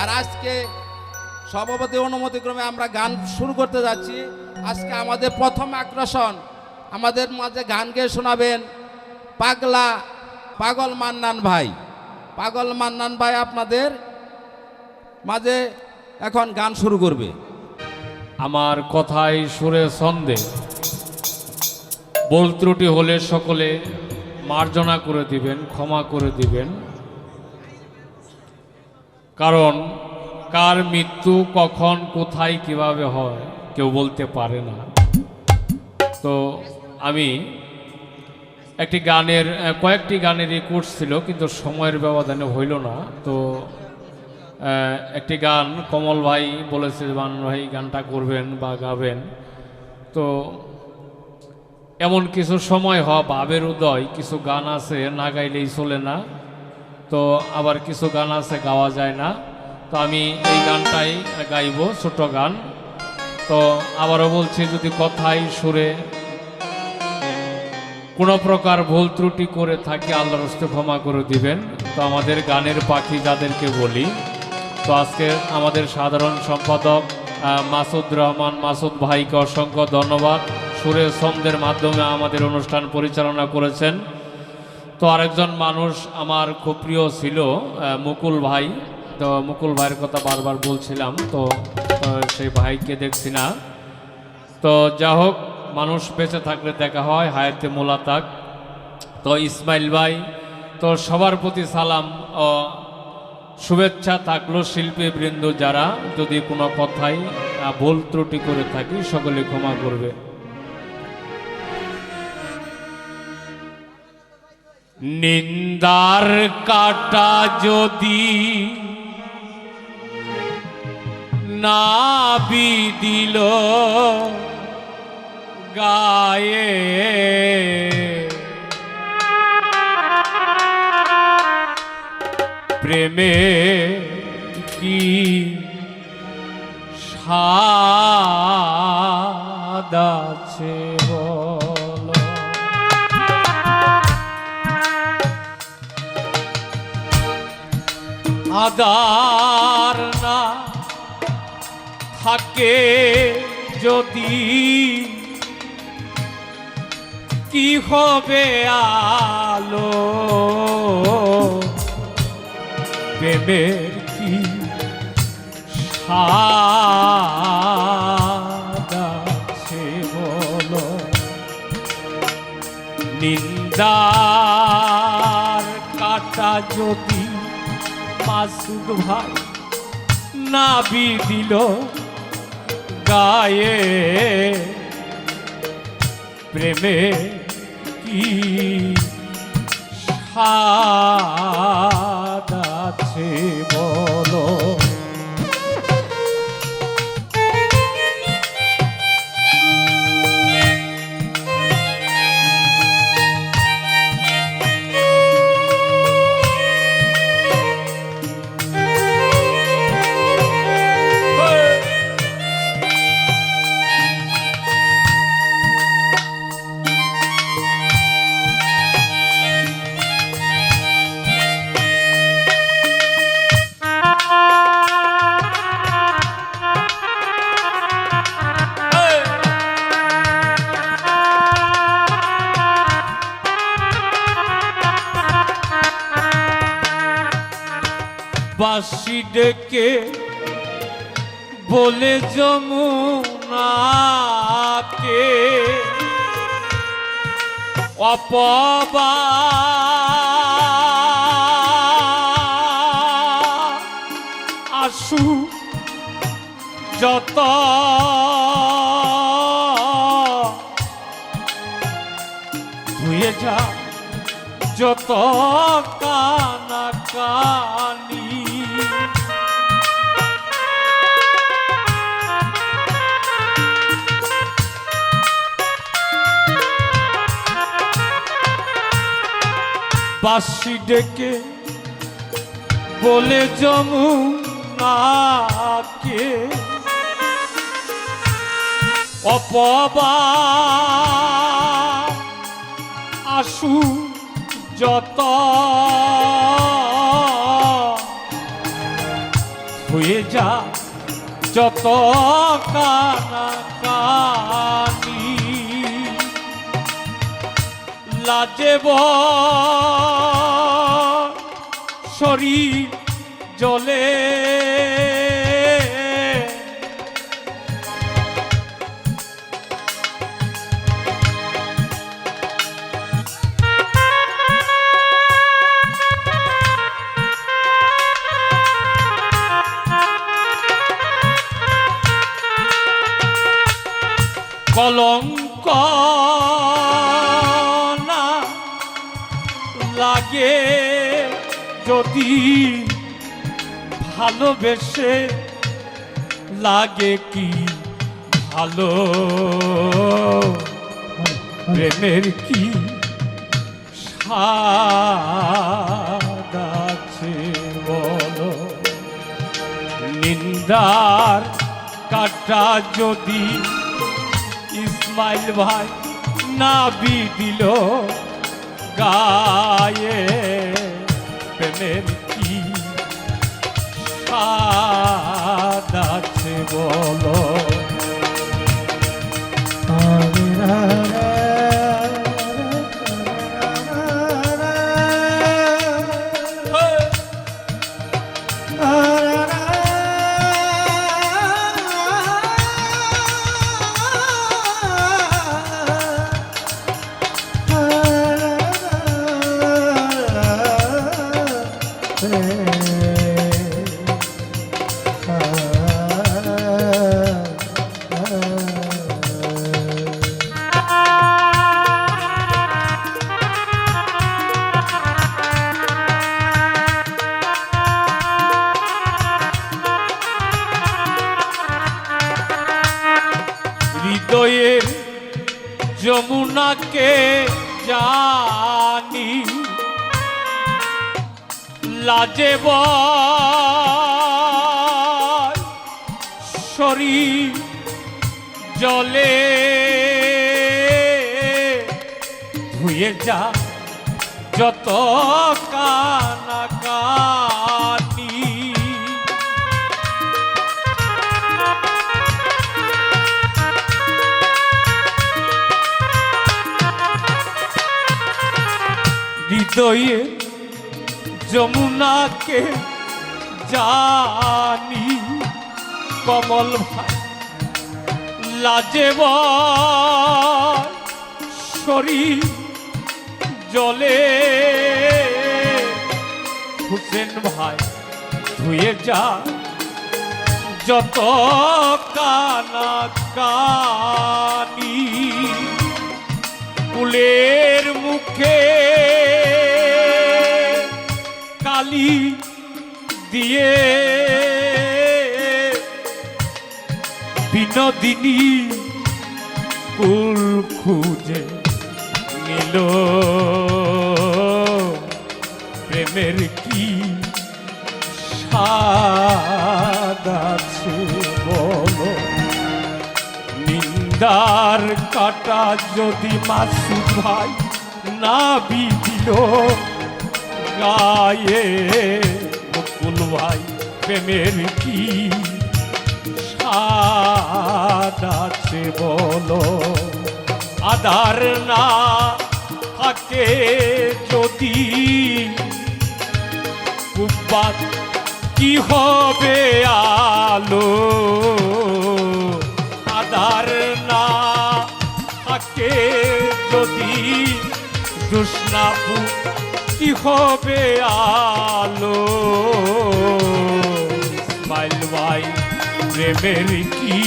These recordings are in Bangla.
আর আজকে সভাপতি অনুমতিক্রমে আমরা গান শুরু করতে যাচ্ছি। আজকে আমাদের প্রথম আকর্ষণ, আমাদের মাঝে গান গেয়ে শোনাবেন পাগলা পাগল মান্নান ভাই। পাগল মান্নান ভাই আপনাদের মাঝে এখন গান শুরু করবে। আমার কথাই সুরে ছন্দে। বল ত্রুটি হলে সকলে মার্জনা করে দিবেন, ক্ষমা করে দিবেন। কারণ, কার মৃত্যু কখন, কোথায়, কীভাবে হয়, কেউ বলতে পারে না। তো আমি একটি গানের, কয়েকটি গানের রেকর্ড ছিল, কিন্তু সময়ের ব্যবধানে হইল না। তো একটি গান কমল ভাই বলেছে, বান ভাই গানটা করবেন বা গাবেন। তো, এমন কিছু সময় হয় ভাবের উদয়, কিছু গান আছে, না গাইলেই চলে না। তো আবার কিছু গান আছে, গাওয়া যায় না। তো আমি এই গানটাই গাইব, ছোট গান। তো আবারও বলছি, যদি কথাই সুরে কোনো প্রকার ভুল ত্রুটি করে থাকি আল্লাহর হস্তে ক্ষমা করে দিবেন। তো আমাদের গানের পাখি যাদেরকে বলি, তো আজকে আমাদের সাধারণ সম্পাদক মাসুদ রহমান, মাসুদ ভাইকে অসংখ্য ধন্যবাদ। সুরে, ছন্দের মাধ্যমে আমাদের অনুষ্ঠান পরিচালনা করেছেন। তো আরেকজন মানুষ আমার খুব প্রিয় ছিল মুকুল ভাই। তো মুকুল ভাইয়ের কথা বারবার বলছিলাম, তো সেই ভাইকে দেখছি না। তো যা হোক, মানুষ বেঁচে থাকলে দেখা হয়, হায়াতে মোলাতাক। তো ইসমাইল ভাই, তো সবার প্রতি সালাম ও শুভেচ্ছা থাকল শিল্পী বৃন্দ যারা, যদি কোনো কথাই ভুল ত্রুটি করে থাকি, সকলে ক্ষমা করবে। নিন্দার কাটা যদি না বিদিল গায়ে। প্রেমে কি স্বাদ আদার না থাকে যদি কি হবে আলো? প্রেমের কি আছে বলো? নিন্দার কাটা যদি মাসুদ ভাই না দিল গায়ে। প্রেমে কি সাদ আছে বলো? বাসি ডেকে বলে যমুনাকে অপবা আসু যত যা যত কানা কানি বাসি ডেকে বলে জমু নাকে অপবা আসু যত হয়ে যা যত কানা লাজেব শরীর জলে। যদি ভালোবেসে লাগে কি ভালো? প্রেমের কি স্বাদ আছে বলো? নিন্দার কাটা যদি ইসমাইল ভাই না বি দিল গায়ে প্রেমের কি? আছে বলো। হৃদয়ের যমুনাকে জানি। লাজে শরীর জলে। ধুয়ে যা যত কানা কানি। হৃদয়ে যমুনাকে জানি কমল ভাই। লাজেব শরীর জলে। হুসেন ভাই ধুয়ে যা যত কানা কানি কুলের দিয়ে। বিনোদিনী কুল খুঁজে নিল। প্রেমের কি স্বাদ আছে বলো? নিন্দার কাটা যদি মাসুদ ভাই না বিদিল গায়ে মুকুল ভাই, প্রেমের কি? স্বাদ আছে বলো আধার না থাকে যদি? কুব্বাত কি হবে আলো? আধার না থাকে যদি? দুষ্ণাপু কি হবে আলো? ভাই প্রেমের কি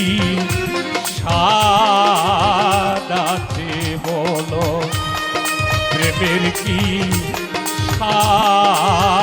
সাদাতে বলো? প্রেমের কি স্বাদ